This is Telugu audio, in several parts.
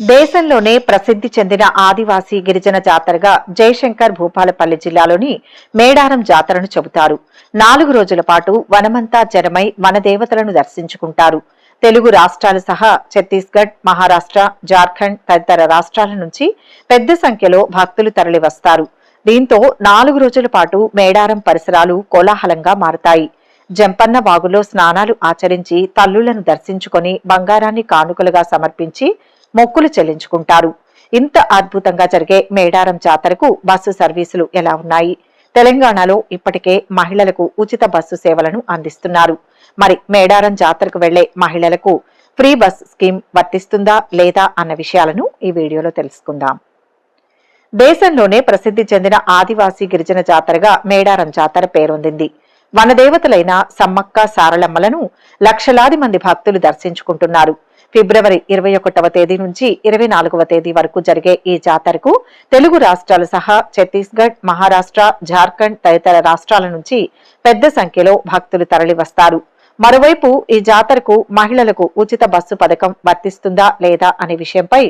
దేశంలోనే ప్రసిద్ధి చెందిన ఆదివాసీ గిరిజన జాతరగా జయశంకర్ భూపాలపల్లి జిల్లాలోని మేడారం జాతరను చెబుతారు. నాలుగు రోజుల పాటు వనమంతా జనమై వనదేవతలను దర్శించుకుంటారు. తెలుగు రాష్ట్రాలు సహా ఛత్తీస్గఢ్ మహారాష్ట్ర జార్ఖండ్ తదితర రాష్ట్రాల నుంచి పెద్ద సంఖ్యలో భక్తులు తరలివస్తారు. దీంతో నాలుగు రోజుల పాటు మేడారం పరిసరాలు కోలాహలంగా మారతాయి. జంపన్న వాగులో స్నానాలు ఆచరించి తల్లులను దర్శించుకొని బంగారాన్ని కానుకలుగా సమర్పించి మొక్కులు చెల్లించుకుంటారు. ఇంత అద్భుతంగా జరిగే మేడారం జాతరకు బస్సు సర్వీసులు ఎలా ఉన్నాయి? తెలంగాణలో ఇప్పటికే మహిళలకు ఉచిత బస్సు సేవలను అందిస్తున్నారు. మరి మేడారం జాతరకు వెళ్ళే మహిళలకు ఫ్రీ బస్ స్కీమ్ వర్తిస్తుందా లేదా అన్న విషయాలను ఈ వీడియోలో తెలుసుకుందాం. దేశంలోనే ప్రసిద్ధి చెందిన ఆదివాసీ గిరిజన జాతరగా మేడారం జాతర పేరొందింది. వనదేవతలైన సమ్మక్క సారలమ్మలను లక్షలాది మంది భక్తులు దర్శించుకుంటున్నారు. ఫిబ్రవరి ఇరవై ఒకటవ తేదీ నుంచి ఇరవై నాలుగవ తేదీ వరకు జరిగే ఈ జాతరకు తెలుగు రాష్ట్రాలు సహా ఛత్తీస్గఢ్ మహారాష్ట్ర జార్ఖండ్ తదితర రాష్ట్రాల నుంచి పెద్ద సంఖ్యలో భక్తులు తరలివస్తారు. మరోవైపు ఈ జాతరకు మహిళలకు ఉచిత బస్సు పథకం వర్తిస్తుందా లేదా అనే విషయంపై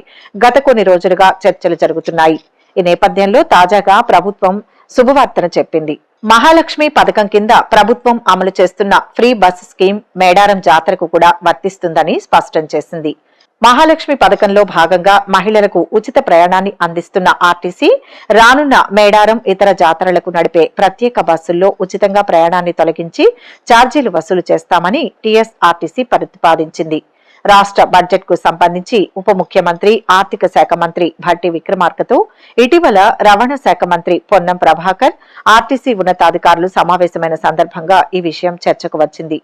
గత కొన్ని రోజులుగా చర్చలు జరుగుతున్నాయి. ఈ నేపథ్యంలో తాజాగా ప్రభుత్వం శుభవార్తను చెప్పింది. మహాలక్ష్మి పథకం కింద ప్రభుత్వం అమలు చేస్తున్న ఫ్రీ బస్ స్కీమ్ మేడారం జాతరకు కూడా వర్తిస్తుందని స్పష్టం చేసింది. మహాలక్ష్మి పథకంలో భాగంగా మహిళలకు ఉచిత ప్రయాణాన్ని అందిస్తున్న ఆర్టీసీ రానున్న మేడారం ఇతర జాతరలకు నడిపే ప్రత్యేక బస్సుల్లో ఉచితంగా ప్రయాణాన్ని తొలగించి ఛార్జీలు వసూలు చేస్తామని టీఎస్ఆర్టీసీ ప్రతిపాదించింది. రాష్ట్ర బడ్జెట్కు సంబంధించి ఉప ముఖ్యమంత్రి ఆర్థిక శాఖ మంత్రి భట్టి విక్రమార్కతో ఇటీవల రవాణా శాఖ మంత్రి పొన్నం ప్రభాకర్ ఆర్టీసీ ఉన్నతాధికారులు సమావేశమైన సందర్భంగా ఈ విషయం చర్చకు వచ్చింది.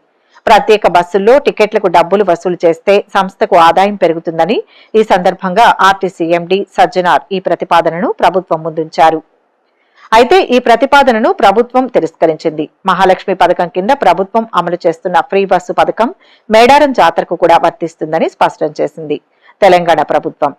ప్రత్యేక బస్సుల్లో టికెట్లకు డబ్బులు వసూలు చేస్తే సంస్థకు ఆదాయం పెరుగుతుందని ఈ సందర్భంగా ఆర్టీసీ ఎండీ సజ్జనార్ ఈ ప్రతిపాదనను ప్రభుత్వం ముందుంచారు. అయితే ఈ ప్రతిపాదనను ప్రభుత్వం తిరస్కరించింది. మహాలక్ష్మి పథకం కింద ప్రభుత్వం అమలు చేస్తున్న ఫ్రీ బస్సు పథకం మేడారం జాతరకు కూడా వర్తిస్తుందని స్పష్టం చేసింది. తెలంగాణ ప్రభుత్వం.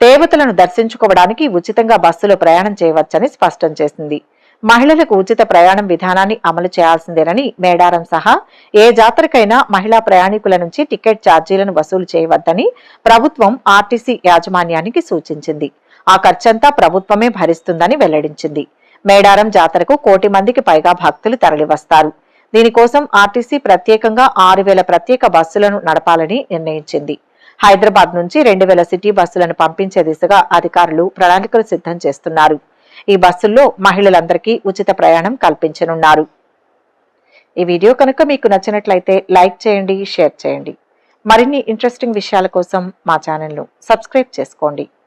దేవతలను దర్శించుకోవడానికి ఉచితంగా బస్సులో ప్రయాణం చేయవచ్చని స్పష్టం చేసింది. మహిళలకు ఉచిత ప్రయాణం విధానాన్ని అమలు చేయాల్సిందేనని మేడారం సహా ఏ జాతరకైనా మహిళా ప్రయాణికుల నుంచి టికెట్ ఛార్జీలను వసూలు చేయవద్దని ప్రభుత్వం ఆర్టీసీ యాజమాన్యానికి సూచించింది. ఆ ఖర్చంతా ప్రభుత్వమే భరిస్తుందని వెల్లడించింది. మేడారం జాతరకు కోటి మందికి పైగా భక్తులు తరలివస్తారు. దీనికోసం ఆర్టీసీ ప్రత్యేకంగా ఆరు వేల ప్రత్యేక బస్సులను నడపాలని నిర్ణయించింది. హైదరాబాద్ నుంచి రెండు వేల సిటీ బస్సులను పంపించే దిశగా అధికారులు ప్రణాళికలు సిద్ధం చేస్తున్నారు. ఈ బస్సుల్లో మహిళలందరికీ ఉచిత ప్రయాణం కల్పించనున్నారు. ఈ వీడియో కనుక మీకు నచ్చినట్లయితే లైక్ చేయండి షేర్ చేయండి. మరిన్ని ఇంట్రెస్టింగ్ విషయాల కోసం మా ఛానల్ను సబ్స్క్రైబ్ చేసుకోండి.